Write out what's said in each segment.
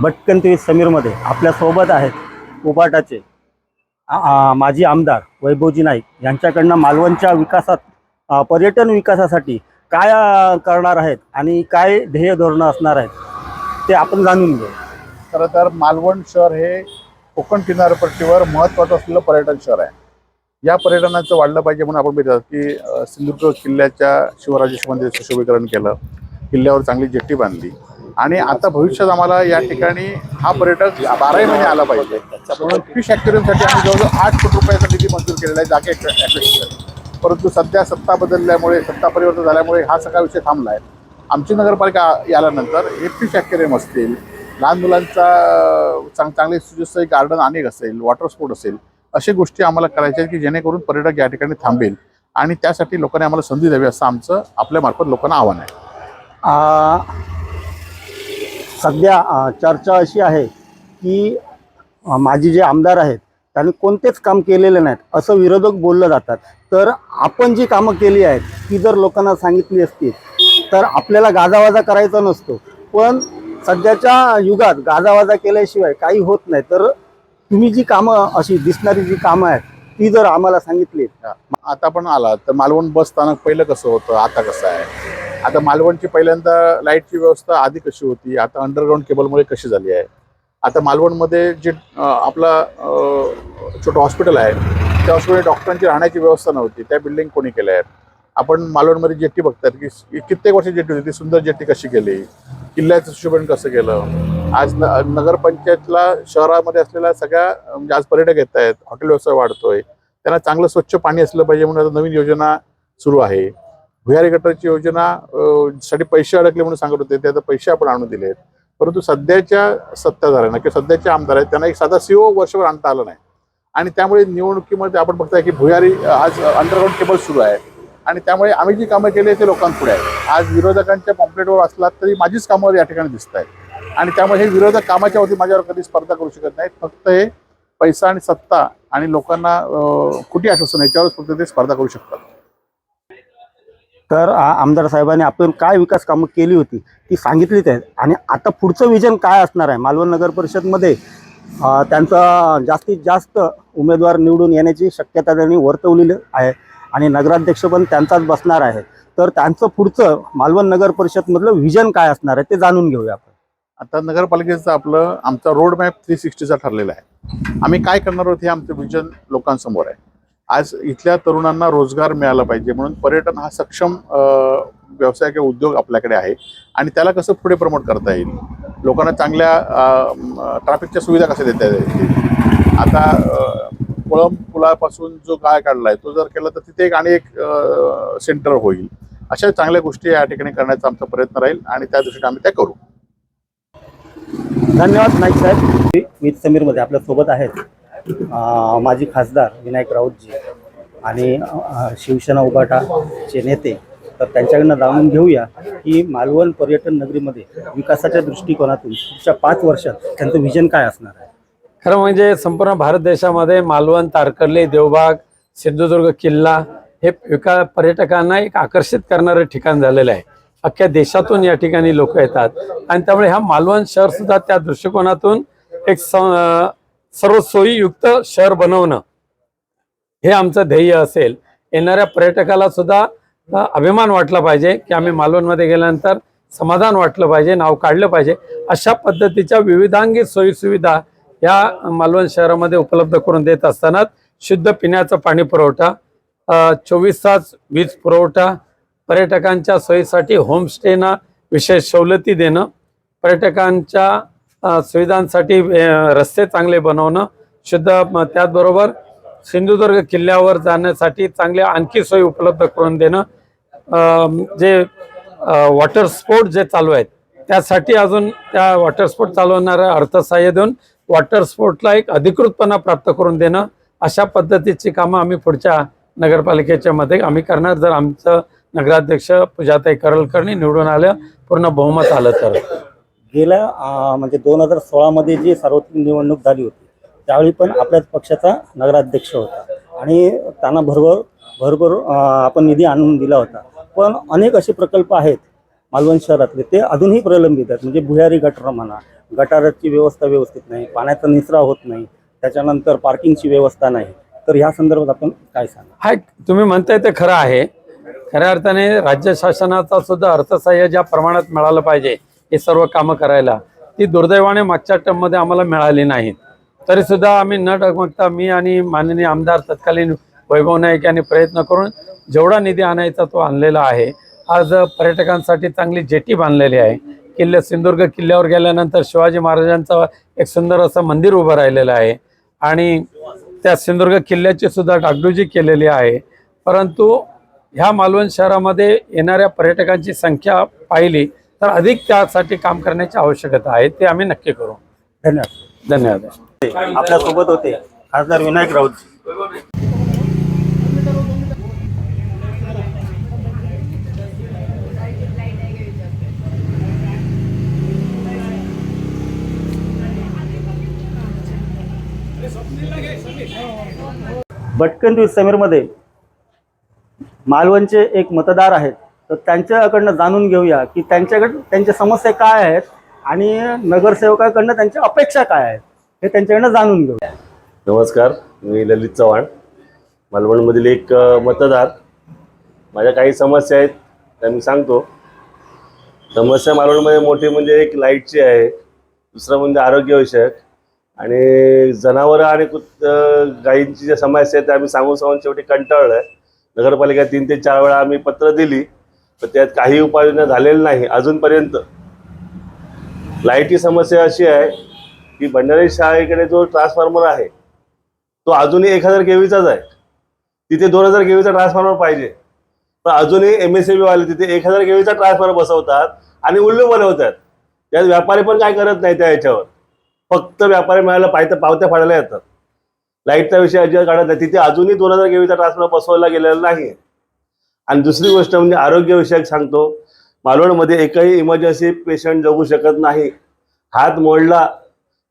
भटकन ते समीरमध्ये आपल्यासोबत आहेत उपाटाचे माजी आमदार वैभवजी नाईक. यांच्याकडनं मालवणच्या विकासात पर्यटन विकासासाठी काय करणार आहेत आणि काय ध्येय धोरणं असणार आहेत ते आपण जाणून घेऊ. खरं तर मालवण शहर हे कोकण किनारपट्टीवर महत्त्वाचं असलेलं पर्यटन शहर आहे. या पर्यटनाचं वाढलं पाहिजे म्हणून आपण बघितलं की सिंधुदुर्ग किल्ल्याच्या शिवराजेश मंदिर सुशोभीकरण केलं. किल्ल्यावर चांगली जेट्टी बांधली. आणि आता भविष्यात आम्हाला या ठिकाणी हा पर्यटक बाराही महिने आला पाहिजे. म्हणून फिश ॲक्वेरियमसाठी आम्ही जवळजवळ आठ कोटी रुपयाचा निधी मंजूर केलेला आहे जागे ॲक्वेरियमसाठी परंतु सध्या सत्ता बदलल्यामुळे सत्ता परिवर्तन झाल्यामुळे हा सगळा विषय थांबला आहे आमची नगरपालिका आल्यानंतर हे फिश ॲक्वेरियम असतील लहान मुलांचा चांग चांगले सुजसही गार्डन अनेक असेल वॉटर स्पोर्ट असेल अशा गोष्टी आम्हाला करायच्या आहेत की जेणेकरून पर्यटक या ठिकाणी थांबेल. आणि त्यासाठी लोकांनी आम्हाला संधी द्यावी असं आमचं आपल्यामार्फत लोकांना आव्हान आहे. सध्या चर्चा अशी आहे की माझे जे आमदार आहेत त्यांनी कोणतेच काम केलेले नाहीत असं विरोधक बोललं जातात. तर आपण जी कामं केली आहेत ती जर लोकांना सांगितली असती तर आपल्याला गाजावाजा करायचा नसतो. पण सध्याच्या युगात गाजावाजा केल्याशिवाय काही होत नाही. तर तुम्ही जी कामं अशी दिसणारी जी कामं आहेत ती जर आम्हाला सांगितली. आता पण आला. तर मालवण बस स्थानक पहिलं कसं होतं? आता कसं आहे? आता मालवणची पहिल्यांदा लाईटची व्यवस्था आधी कशी होती? आता अंडरग्राऊंड केबलमुळे कशी झाली आहे? आता मालवणमध्ये जे आपला छोटं हॉस्पिटल आहे त्या हॉस्पिटल डॉक्टरांची राहण्याची व्यवस्था नव्हती. त्या बिल्डिंग कोणी केल्या आहेत? आपण मालवणमध्ये जेट्टी बघतात की कित्येक वर्ष जेट्टी होती. ती सुंदर जेट्टी कशी केली? किल्ल्याचं सुशोभन कसं केलं? आज न नगरपंचायतला शहरामध्ये असलेल्या सगळ्या म्हणजे आज पर्यटक येत आहेत. हॉटेल व्यवसाय वाढतोय. त्यांना चांगलं स्वच्छ पाणी असलं पाहिजे म्हणून आता नवीन योजना सुरू आहे. भुयारी गटाची योजना साठी पैसे अडकले म्हणून सांगत होते ते पैसे आपण आणून दिले आहेत परंतु सध्याच्या सत्ताधाऱ्यांना किंवा सध्याचे आमदार आहेत त्यांना एक साधा सीओ वर्षभर आणता आलं नाही. आणि त्यामुळे निवडणुकीमध्ये आपण बघताय की भुयारी आज अंडरग्राऊंड केबल सुरू आहे. आणि त्यामुळे आम्ही जी कामं केली आहेत ते लोकांपुढे आहे आज विरोधकांच्या पॉम्प्लेटवर असलात तरी माझीच कामं या ठिकाणी दिसत आहेत. आणि त्यामुळे हे विरोधक कामाच्या वरती माझ्यावर कधी स्पर्धा करू शकत नाहीत. फक्त हे पैसा आणि सत्ता आणि लोकांना कुठे आश्वासन याच्यावरच फक्त ते स्पर्धा करू शकतात. तर आमदार साहेबांनी आपण काय विकास कामं केली होती ती सांगितलीच आहेत. आणि आता पुढचं विजन काय असणार आहे? मालवण नगर परिषदमध्ये त्यांचा जास्तीत जास्त उमेदवार निवडून येण्याची शक्यता त्यांनी वर्तवलेली आहे. आणि नगराध्यक्ष पण त्यांचाच बसणार आहे. तर त्यांचं पुढचं मालवण नगर परिषदमधलं विजन काय असणार आहे ते जाणून घेऊया आपण. आता नगरपालिकेचं आपलं आमचा रोड मॅप थ्री सिक्स्टीचा ठरलेला आहे. आम्ही काय करणार आहोत हे आमचं विजन लोकांसमोर आहे. आज इथल्या तरुणांना रोजगार मिळाला पाहिजे म्हणून पर्यटन हा सक्षम व्यवसाय किंवा उद्योग आपल्याकडे आहे. आणि त्याला कसं पुढे प्रमोट करता येईल? लोकांना चांगल्या ट्रॅफिकच्या सुविधा कशा देता येतील? आता अं, कोळंब पुलापासून जो गाळ काढला आहे तो जर केला तर तिथे एक आणि एक सेंटर होईल. अशा चांगल्या गोष्टी या ठिकाणी करण्याचा आमचा प्रयत्न राहील आणि त्या दृष्टीने आम्ही त्या करू. धन्यवाद नाईक साहेब. मी समीरमध्ये आपल्यासोबत आहेत माजी खासदार विनायक राऊतजी आणि शिवसेना उभाटाचे नेते तर त्यांच्याकडनं जाणून घेऊया की मालवण पर्यटन नगरीमध्ये विकासाच्या दृष्टिकोनातून पुढच्या पाच वर्षात त्यांचं विजन काय असणार आहे? खरं म्हणजे संपूर्ण भारत देशामध्ये मालवण तारकर्ली देवबाग सिंधुदुर्ग किल्ला हे विका पर्यटकांना एक आकर्षित करणारं ठिकाण झालेलं आहे. अख्ख्या देशातून या ठिकाणी लोक येतात. आणि त्यामुळे हा मालवण शहर सुद्धा त्या दृष्टिकोनातून एक स- सर्व सोयीयुक्त शहर बनवणं हे आमचं ध्येय असेल. येणाऱ्या पर्यटकाला सुद्धा अभिमान वाटला पाहिजे की आम्ही मालवणमध्ये गेल्यानंतर समाधान वाटलं पाहिजे नाव काढलं पाहिजे. अशा पद्धतीच्या विविधांगी सोयीसुविधा या मालवण शहरामध्ये उपलब्ध करून देत असताना शुद्ध पिण्याचा पाणी पुरवठा चोवीस तास वीज पुरवठा पर्यटकांच्या सोयीसाठी होमस्टेना विशेष सवलती देणं पर्यटकांच्या सुविधांसाठी रस्ते चांगले बनवणं शुद्ध त्याचबरोबर सिंधुदुर्ग किल्ल्यावर जाण्यासाठी चांगल्या आणखी सोयी उपलब्ध करून देणं जे वॉटर स्पोर्ट जे चालू आहेत त्यासाठी अजून त्या वॉटर स्पोर्ट चालवणाऱ्या अर्थसहाय्य देऊन वॉटर स्पोर्टला एक अधिकृतपणा प्राप्त करून देणं अशा पद्धतीची कामं आम्ही पुढच्या नगरपालिकेच्या मध्ये आम्ही करणार. जर आमचं नगराध्यक्ष पूजाताई करलकरणी निवडून आलं पूर्ण बहुमत आलं तर. गेल्या म्हणजे दोन हजार सोळामध्ये जी सार्वत्रिक निवडणूक झाली होती त्यावेळी पण आपल्याच पक्षाचा नगराध्यक्ष होता. आणि त्यांना भरभर भरभर आपण निधी आणून दिला होता. पण अनेक असे प्रकल्प आहेत मालवण शहरातले ते अजूनही प्रलंबित आहेत. म्हणजे भुयारी गटर म्हणा गटाराची व्यवस्था व्यवस्थित नाही पाण्याचा निचरा होत नाही त्याच्यानंतर पार्किंगची व्यवस्था नाही. तर ह्या संदर्भात आपण काय सांगा हाय तुम्ही म्हणताय ते खरं आहे. खऱ्या अर्थाने राज्य शासनाचा सुद्धा अर्थसहाय्य ज्या प्रमाणात मिळालं पाहिजे हे सर्व कामं करायला ती दुर्दैवाने मागच्या टर्ममध्ये आम्हाला मिळाली नाहीत. तरीसुद्धा आम्ही न डगमगता मी आणि माननीय आमदार तत्कालीन वैभव नाईक यांनी प्रयत्न करून जेवढा निधी आणायचा तो आणलेला आहे. आज पर्यटकांसाठी चांगली जेटी बांधलेली आहे. किल्ले सिंधुदुर्ग किल्ल्यावर गेल्यानंतर शिवाजी महाराजांचं एक सुंदर असं मंदिर उभं राहिलेलं आहे. आणि त्या सिंधुदुर्ग किल्ल्याची सुद्धा डागडुजी केलेली आहे. परंतु ह्या मालवण शहरामध्ये येणाऱ्या पर्यटकांची संख्या पाहिली तर अधिक त्यासाठी काम करण्याची आवश्यकता आहे ते आम्ही नक्की करू. धन्यवाद. धन्यवाद. आपल्यासोबत होते खासदार विनायक राऊत. भटकन दिवस समीरमध्ये मालवणचे एक मतदार आहेत. तर त्यांच्याकडनं जाणून घेऊया की त्यांच्याकडं त्यांच्या समस्या काय आहेत आणि नगरसेवकाकडनं त्यांच्या अपेक्षा काय आहेत हे त्यांच्याकडनं जाणून घेऊया. नमस्कार मी ललित चव्हाण मालवणमधील एक मतदार. माझ्या काही समस्या आहेत त्या मी सांगतो. समस्या मालवणमध्ये मोठी म्हणजे एक लाईटची आहे दुसरं म्हणजे आरोग्यविषयक. आणि जनावरं आणि कुत गाईंची गायींची ज्या समस्या आहेत त्या आम्ही सांगून सांगून शेवटी कंटाळलं आहे नगरपालिका तीन ते चार वेळा आम्ही पत्र दिली. पण त्यात काही उपाययोजना झालेल्या नाही अजूनपर्यंत. लाईटची समस्या अशी आहे की भंडारी शाळेकडे जो ट्रान्सफॉर्मर आहे तो अजूनही एक हजार केवीचाच आहे. तिथे दोन हजार केवीचा ट्रान्सफॉर्मर पाहिजे. पण अजूनही एम एस वाले तिथे एक हजार केवीचा ट्रान्सफॉर्मर बसवतात आणि उल्लू बनवतात. त्यात व्यापारी पण काय करत नाही त्या याच्यावर. फक्त व्यापारी मिळायला पाहिजे पावत्या फाडायला येतात. लाईटचा विषय अजिबात काढत नाही. तिथे अजूनही दोन हजार केवीचा ट्रान्सफॉर्मर बसवला गेलेला नाही आणि दुसरी गोष्ट म्हणजे आरोग्यविषयक सांगतो. मालवणमध्ये एकही इमर्जन्सी पेशंट जगू शकत नाही. हात मोडला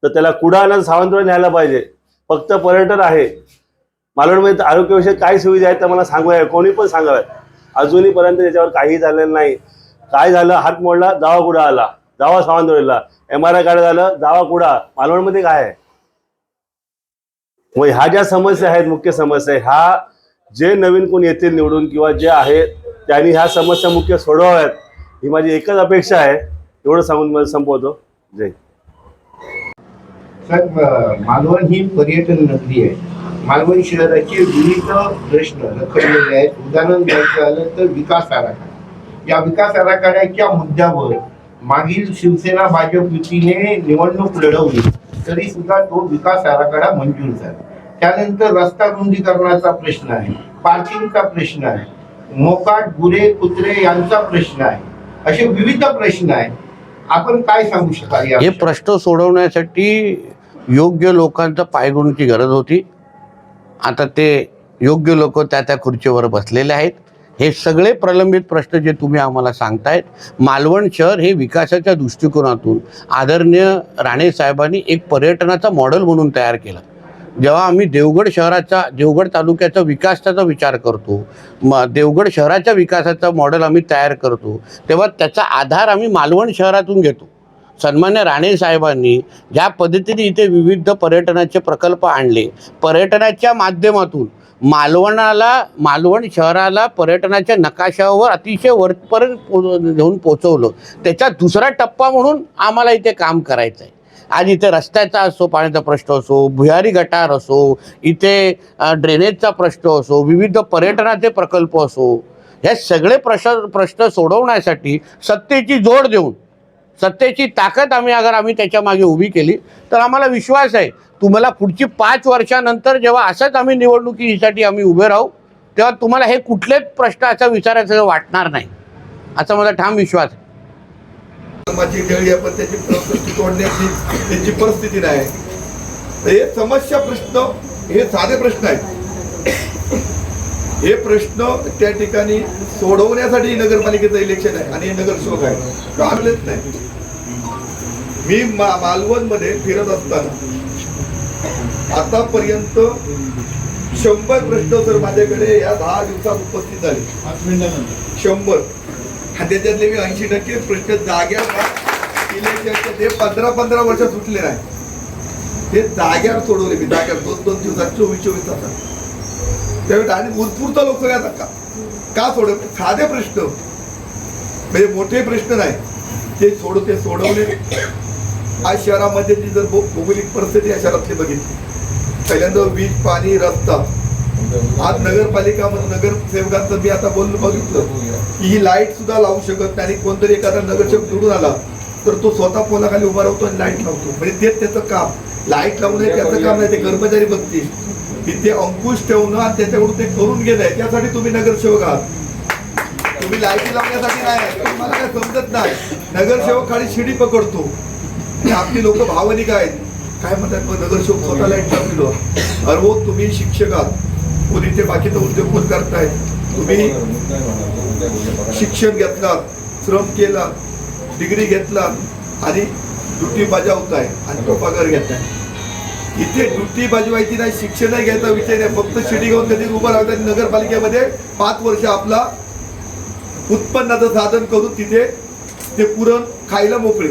तर त्याला कुडाला सावंतवाडी न्यायला पाहिजे. फक्त पर्यटन आहे. मालवणमध्ये आरोग्यविषयक काय सुविधा आहेत त्या मला सांगूया. कोणी पण सांगाव्यात अजूनहीपर्यंत त्याच्यावर काही झालेलं नाही. काय झालं? हात मोडला जावा कुडा आला. जावा सावंतवाडीला. एम आर आय कार्ड झालं जावा कुडा मालवणमध्ये काय आहे? मग ह्या ज्या समस्या आहेत मुख्य समस्या ह्या जे नवीन कोण येतील निवडून किंवा जे आहेत त्यांनी ह्या समस्या मुख्य सोडवाव्यात ही माझी एकच अपेक्षा आहे. एवढं सांगून मला संपवतो. जय मालवण ही पर्यटन नगरी आहे. मालवण शहराचे विविध प्रश्न रखडलेले आहेत. उदाहरण द्यायचं झालं तर विकास आराखडा. या विकास आराखड्याच्या मुद्द्यावर मागील शिवसेना भाजप युतीने निवडणूक लढवली तरी सुद्धा तो विकास आराखडा मंजूर झाला. त्यानंतर रस्ता रुंदीकरणाचा प्रश्न आहे पार्किंगचा प्रश्न आहे मोकाट गुरे कुत्रे यांचा प्रश्न आहे असे विविध प्रश्न आहेत. आपण काय सांगू शकाल हे प्रश्न सोडवण्यासाठी योग्य लोकांचं पायगुणची गरज होती. आता ते योग्य लोक त्या त्या खुर्चीवर बसलेले आहेत. हे सगळे प्रलंबित प्रश्न जे तुम्ही आम्हाला सांगतायत मालवण शहर हे विकासाच्या दृष्टिकोनातून आदरणीय राणे साहेबांनी एक पर्यटनाचा मॉडेल म्हणून तयार केलं. जेव्हा आम्ही देवगड शहराचा देवगड तालुक्याचा विकासाचा विचार करतो म देवगड शहराच्या विकासाचा मॉडेल आम्ही तयार करतो तेव्हा त्याचा आधार आम्ही मालवण शहरातून घेतो. सन्मान्य राणे साहेबांनी ज्या पद्धतीने इथे विविध पर्यटनाचे प्रकल्प आणले पर्यटनाच्या माध्यमातून मालवणाला मालवण शहराला पर्यटनाच्या नकाशावर अतिशय वरपर्यंत पो घेऊन पोचवलं त्याचा दुसरा टप्पा म्हणून आम्हाला इथे काम करायचं आहे आज इथे रस्त्याचा असो पाण्याचा प्रश्न असो भुयारी गटार असो इथे ड्रेनेजचा प्रश्न असो विविध पर्यटनाचे प्रकल्प असो हे सगळे प्रश्न प्रश्न सोडवण्यासाठी सत्तेची जोड देऊन सत्तेची ताकद आम्ही अगर आम्ही त्याच्यामागे उभी केली तर आम्हाला विश्वास आहे. तुम्हाला पुढची पाच वर्षानंतर जेव्हा असंच आम्ही निवडणुकीसाठी आम्ही उभे राहू तेव्हा तुम्हाला हे कुठलेच प्रश्न असा विचारायचं वाटणार नाही. असा माझा ठाम विश्वास आहे. माझी गळी आपण त्याची परिस्थिती तोडण्याची त्याची परिस्थिती नाही. तर हे समस्या प्रश्न हे साधे प्रश्न आहेत. हे प्रश्न त्या ठिकाणी सोडवण्यासाठी नगरपालिकेचं इलेक्शन आहे आणि हे नगरसेवक आहे. तो आणलेच नाही? मी मा मालवणमध्ये फिरत असताना आतापर्यंत शंभर प्रश्न सर माझ्याकडे या दहा दिवसात उपस्थित झाले शंभर. त्याच्यातले मी ऐंशी टक्के प्रश्न जाग्या इलेक्शनचे ते पंधरा पंधरा वर्ष सुटले नाही. ते जाग्यावर सोडवले मी जाग्यावर दोन दोन दिवसात चोवीस चोवीस तासात. त्यावेळी आणि उत्स्फूर्त लोक सगळ्यात का? का सोडवले? साधे प्रश्न. म्हणजे मोठे प्रश्न नाही. ते सोडवते सोडवले. आज शहरामध्ये जी जर भौगोलिक परिस्थिती या शहरातली बघितली. पहिल्यांदा वीज पाणी रस्ता. आज नगरपालिका नगरसेवकांचं मी आता बोलणं बघितलं. की ही लाइट सुद्धा लावू शकत नाही आणि कोणतरी एखादा नगरसेवक निवडून आला तर तो स्वतः पोलाखाली उभा राहतो आणि लाइट लावतो. म्हणजे तेच त्याचं काम. लाइट लावून हे त्याचं काम नाही ते कर्मचारी बघतील. तिथे अंकुश ठेवणं आणि त्याच्याकडून ते करून घेणं त्यासाठी तुम्ही नगरसेवक आहात. तुम्ही लाईटी लावण्यासाठी नाही तुम्हाला काय समजत नाही. नगरसेवक खाली शिडी पकडतो. आपली लोक भावनिक आहेत. काय म्हणतात मग नगरसेवक स्वतः लाइट लावलेलो अरे हो, तुम्ही शिक्षक आहात. कोणी ते बाकीचा उद्योग पण करताय तुम्ही शिक्षण घेतलात श्रम केला डिग्री घेतला आणि ड्युटी बजावताय आणि तो पगार घेताय. इथे ड्युटी बजवायची नाही शिक्षणही घ्यायचा विषय नाही. फक्त शिडी घेऊन कधी उभं राहतात नगरपालिकेमध्ये पाच वर्ष आपला उत्पन्नाचं साधन करून तिथे ते पुरण खायला मोकळे.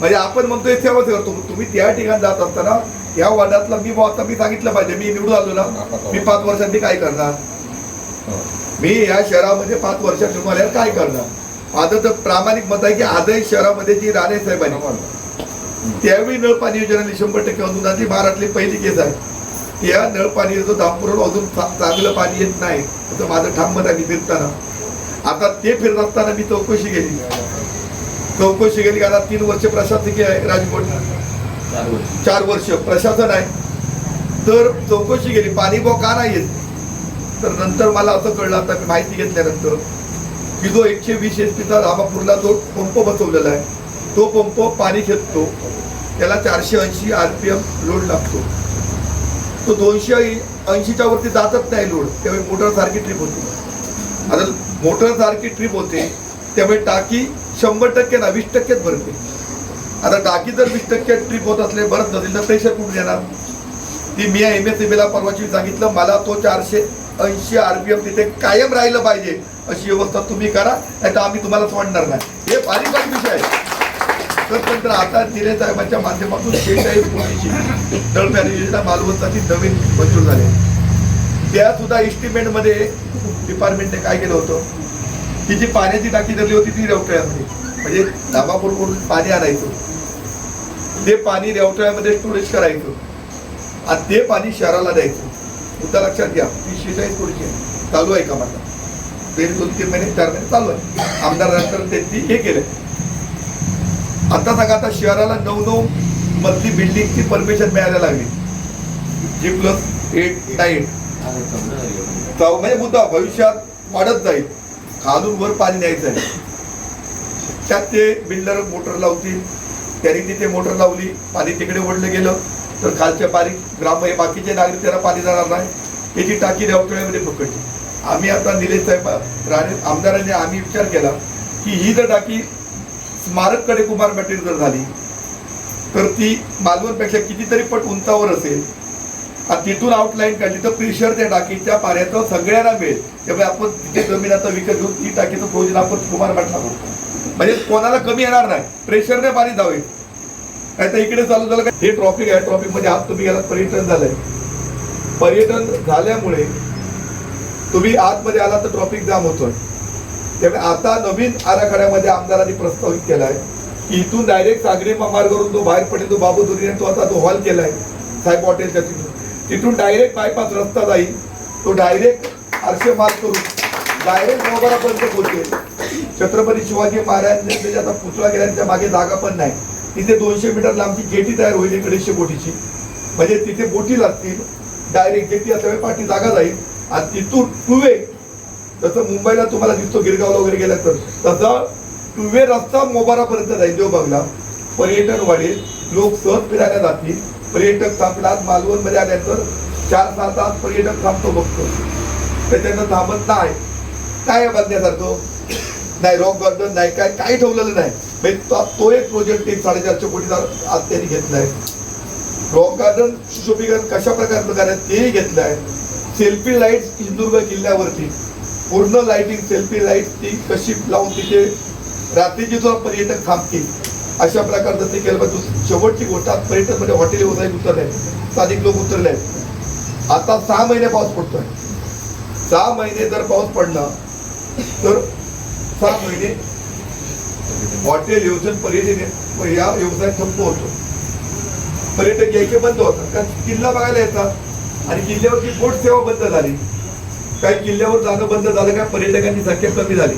म्हणजे आपण म्हणतोय सेवा करतो. तुम्ही त्या ठिकाणी जात असताना या वार्डातला मी आता मी सांगितलं पाहिजे. मी निवडून आलो ना. मी पाच वर्षांनी काय करणार? मी या शहरामध्ये पाच वर्षात निवडून आल्यावर काय करणार? माझं तर प्रामाणिक मत आहे की आजही शहरामध्ये जी राणे साहेबांनी त्यावेळी नळ पाणी योजना शंभर टक्के अनुदानाची महाराष्ट्रातली पहिली केस आहे. या नळ पाणी योजनेचं दामपुरण अजून चांगलं पाणी येत नाही. असं माझं ठाम मत आहे फिरताना. आता ते फिरत असताना मी चौकशी केली. चौकशी केली आता तीन वर्ष प्रशासकीय आहे राजकोट. चार वर्ष. प्रशासन आहे. तर चौकशी केली. पाणी भाव का नाही येत? तर नंतर मला असं कळलं आता मी माहिती घेतल्यानंतर की जो एकशे वीस एच पीचा रामापूरला जो पंप बसवलेला आहे तो पंप पाणी खेचतो. त्याला चारशे ऐंशी आर पी एम लोड लागतो. तो दोनशे ऐंशीच्या वरती जातच नाही लोड. त्यामुळे मोटर सारखी ट्रिप होते. आता मोटर सारखी ट्रिप होते. त्यामुळे टाकी शंभर टक्के ना वीस टक्केच भरते. आता टाकी जर वीस टक्के ट्रिप होत असले भरत नसेल तर प्रेशर कुठून येणार? ती मी एम एस ला परवाची सांगितलं मला तो चारशे ऐंशी आरपीएम तिथे कायम राहिलं पाहिजे अशी व्यवस्था तुम्ही करा नाही तर आम्ही तुम्हाला सोडणार नाही. हे बारीक विषय आहे. तर आता निले साहेबांच्या माध्यमातून शेषाही पोलीची नळप्याने योजना नवीन मंजूर झाली. त्या सुद्धा एस्टिमेटमध्ये डिपार्टमेंटने काय केलं होतं? की जी पाण्याची टाकी धरली होती ती रेवटळ्यामध्ये. म्हणजे धाबापूरकडून पाणी आणायचं. ते पाणी रेवटळ्यामध्ये स्टोरेज करायचं. आणि ते पाणी शहराला द्यायचं. मुद्दा लक्षात घ्या. ती शेजारी थोडीशी आहे. चालू आहे का माझा? तरी दोन तीन महिने चार महिने चालू आहे. आमदारानंतर त्यांनी हे केलंय. आता सांगा आता शहराला नऊ नऊ मधली बिल्डिंगची परमिशन मिळायला लागली. जी प्लस एट नाईन म्हणजे मुद्दा भविष्यात वाढत जाईल. खालून वर पाणी न्यायचं आहे. त्यात ते बिल्डर मोटर लावतील. त्यांनी तिथे मोटर लावली. पाणी तिकडे ओढलं गेलं. तर खालच्या पाणी ग्राम हे बाकीचे नागरिक त्याला पाणी जाणार नाही. त्याची टाकी रेवटळ्यामध्ये पकडली आम्ही आता निलेश साहेब राणे आमदारांनी आम्ही विचार केला की ही जर टाकी स्मारककडे कुमार मॅटेरियल जर झाली तर ती मालवणपेक्षा कितीतरी पट उंचावर असेल. आणि तिथून आउटलाईन काढली तर प्रेशर त्या टाकीच्या पाण्याचं सगळ्यांना मिळेल. त्यामुळे आपण तिथे जमीन आता विकत घेऊन ती टाकीचं प्रोजन आपण कुमार म्हटला करतो म्हणजे कोणाला कमी येणार नाही. प्रेशरने पाणी जावे. नाही तर इकडे चालू झालं का? हे ट्रॉफिक आहे. ट्रॉफिकमध्ये आज तुम्ही गेला पर्यटन झालंय. पर्यटन झाल्यामुळे तुम्ही आतमध्ये आला तर ट्रॉफिक जाम होतोय. त्यामुळे आता नवीन आराखड्यामध्ये आमदारांनी प्रस्तावित केलाय की इथून डायरेक्ट सागरी मार्गावरून तो बाहेर पडेल तो बाबू दुरीने तो आता तो हॉल केलाय. साहेब हॉटेलच्या तिथून. तिथून डायरेक्ट बायपास रस्ता जाईल. तो डायरेक्ट आरशे मार्ग करून डायरेक्ट मोबाईलपर्यंत पोहोचेल. छत्रपती शिवाजी महाराजांचे आता पुतळा गेल्याच्या मागे जागा पण नाही. तिथे दोनशे मीटर लांबची जेटी तयार होईल इकडेशे बोटीची. म्हणजे तिथे बोटी लागतील डायरेक्ट जेटी असल्यामुळे पाठी जागा जाईल. आणि तिथून टू वे जसं मुंबईला तुम्हाला दिसतो गिरगावला वगैरे गेला तर तसा टू वे रस्ता मोबारापर्यंत जाईल देवबागला. पर्यटन वाढेल लोक सहज फिरायला जातील. पर्यटक थांबलात मालवणमध्ये आल्यानंतर चार सहा तास पर्यटक थांबतो बघतो. त्याच्यानं थांबत नाही. काय बांधण्यासारखं नाही रॉक गार्डन नाही काय काही ठेवलेलं नाही. म्हणजे तो एक प्रोजेक्ट एक साडेचारशे कोटीचा आज त्यांनी घेतलाय. रॉक गार्डन सुशोभीकरण कशा प्रकारे प्रकारे तेही घेतलं आहे सेल्फी लाइट सिंधुदुर्ग किल्ल्यावरती. पूर्ण लाईटिंग सेल्फी लाइट ती कशी लावून तिथे रात्रीची जो पर्यटक थांबतील. अशा प्रकारचं ते केलं पाहिजे शेवटची गोष्ट आज पर्यटनमध्ये म्हणजे हॉटेल व्यवसाय उतरले. आहेत स्थानिक लोक उतरले. आहेत आता सहा महिने पाऊस पडतोय. सहा महिने जर पाऊस पडला तर सहा महिने हॉटेल योजन पर्यटन या व्यवसाय ठप्प होतो. पर्यटक यायचे बंद होतात. कारण किल्ला बघायला येतात आणि किल्ल्यावरची बोट सेवा बंद झाली. काही किल्ल्यावर जाणं बंद झालं काय पर्यटकांची संख्या कमी झाली.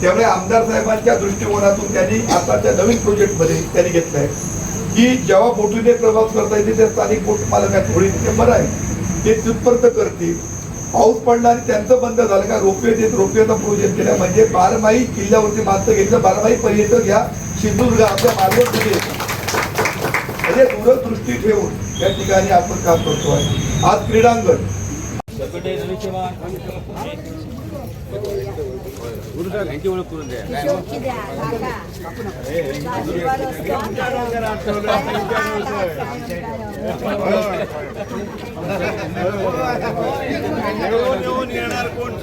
त्यामुळे आमदार साहेबांच्या दृष्टिकोनातून त्यांनी आताच्या नवीन प्रोजेक्टमध्ये त्यांनी घेतलंय. की जेव्हा बोटीने प्रवास करता येते त्या स्थानिक बोट मालकात होईल ते बरं आहे ते तिथपर्यंत करतील. पाऊस पडला आणि त्यांचं बंद झालं का रोपवे देत रोपवेचा प्रोजेक्ट केला म्हणजे बारमाही किल्ल्यावरती माणसं घेतलं बारमाही पर्यटक या सिंधुदुर्ग आपल्या मालवणमध्ये म्हणजे दूरदृष्टी ठेवून या ठिकाणी आपण काम करतो आहे. आज क्रीडांगण. यांची ओळख करून द्या निवडून येऊन येणार कोण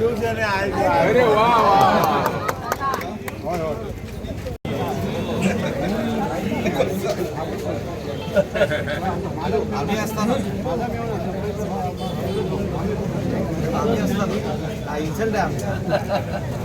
आम्ही असताना आम्ही असताना हा इन्सल्ट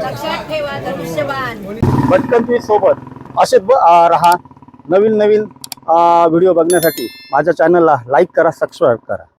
लक्षात ठेवा धनुष्यबाण भटकंती सोबत असे राहा नवीन नवीन व्हिडिओ बघण्यासाठी माझ्या चॅनलला लाईक करा सबस्क्राईब करा.